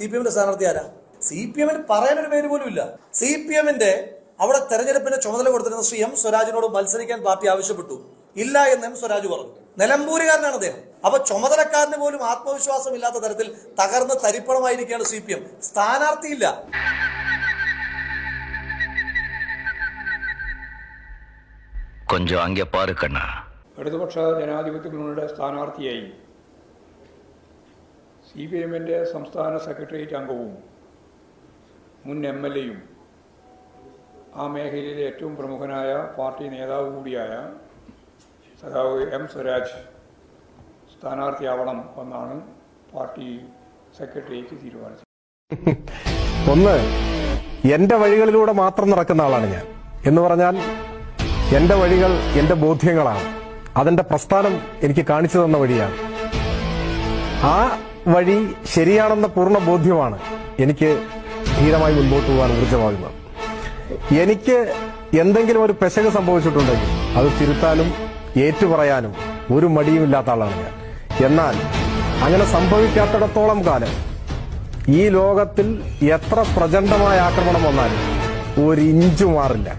C P എമ്മിന്റെ സ്ഥാനാർത്ഥി ആരാ? സി പി എമ്മിന് പറയാനൊരു പേര് പോലും ഇല്ല. സി പി എമ്മിന്റെ അവിടെ തെരഞ്ഞെടുപ്പിന്റെ ചുമതല കൊടുത്തിരുന്ന ശ്രീ എം സ്വരാജിനോട് മത്സരിക്കാൻ പാർട്ടി ആവശ്യപ്പെട്ടു. ഇല്ല എന്ന് എം സ്വരാജ് പറഞ്ഞു. നിലമ്പൂരുകാരനാണ് അദ്ദേഹം. അപ്പൊ ചുമതലക്കാരന് പോലും ആത്മവിശ്വാസം ഇല്ലാത്ത തരത്തിൽ തകർന്ന് തരിപ്പണമായിരിക്കുകയാണ് സി പി എം സ്ഥാനാർത്ഥിയില്ല. കൊഞ്ചം അങ്കപ്പാറുക്കണ്ണ ഇടതുപക്ഷ ജനാധിപത്യ മുന്നണിയുടെ സ്ഥാനാർത്ഥിയായി സി പി എമ്മിന്റെ സംസ്ഥാന സെക്രട്ടേറിയറ്റ് അംഗവും മുൻ എം എൽ എയും ആ മേഖലയിലെ ഏറ്റവും പ്രമുഖനായ പാർട്ടി നേതാവ് കൂടിയായ സഖാവ് എം സ്വരാജ് സ്ഥാനാർത്ഥിയാവണം എന്നാണ് പാർട്ടി സെക്രട്ടേറിയറ്റ് തീരുമാനിച്ചത്. ഒന്ന് എന്റെ വഴികളിലൂടെ മാത്രം നടക്കുന്ന ആളാണ് ഞാൻ. എന്ന് പറഞ്ഞാൽ എന്റെ വഴികൾ എന്റെ ബോധ്യങ്ങളാണ്. അതിന്റെ പ്രസ്ഥാനം എനിക്ക് കാണിച്ചു തന്ന വഴിയാണ്. ആ വഴി ശരിയാണെന്ന പൂർണ ബോധ്യമാണ് എനിക്ക് ധീരമായി മുൻപോട്ട് പോകാൻ ഊർജമാകുന്നത്. എനിക്ക് എന്തെങ്കിലും ഒരു പെശക് സംഭവിച്ചിട്ടുണ്ടെങ്കിൽ അത് തിരുത്താനും ഏറ്റുപറയാനും ഒരു മടിയും ഇല്ലാത്ത ആളാണ് ഞാൻ. എന്നാൽ അങ്ങനെ സംഭവിക്കാത്തിടത്തോളം കാലം ഈ ലോകത്തിൽ എത്ര പ്രചണ്ഡമായ ആക്രമണം വന്നാലും ഒരു ഇഞ്ചു മാറില്ല.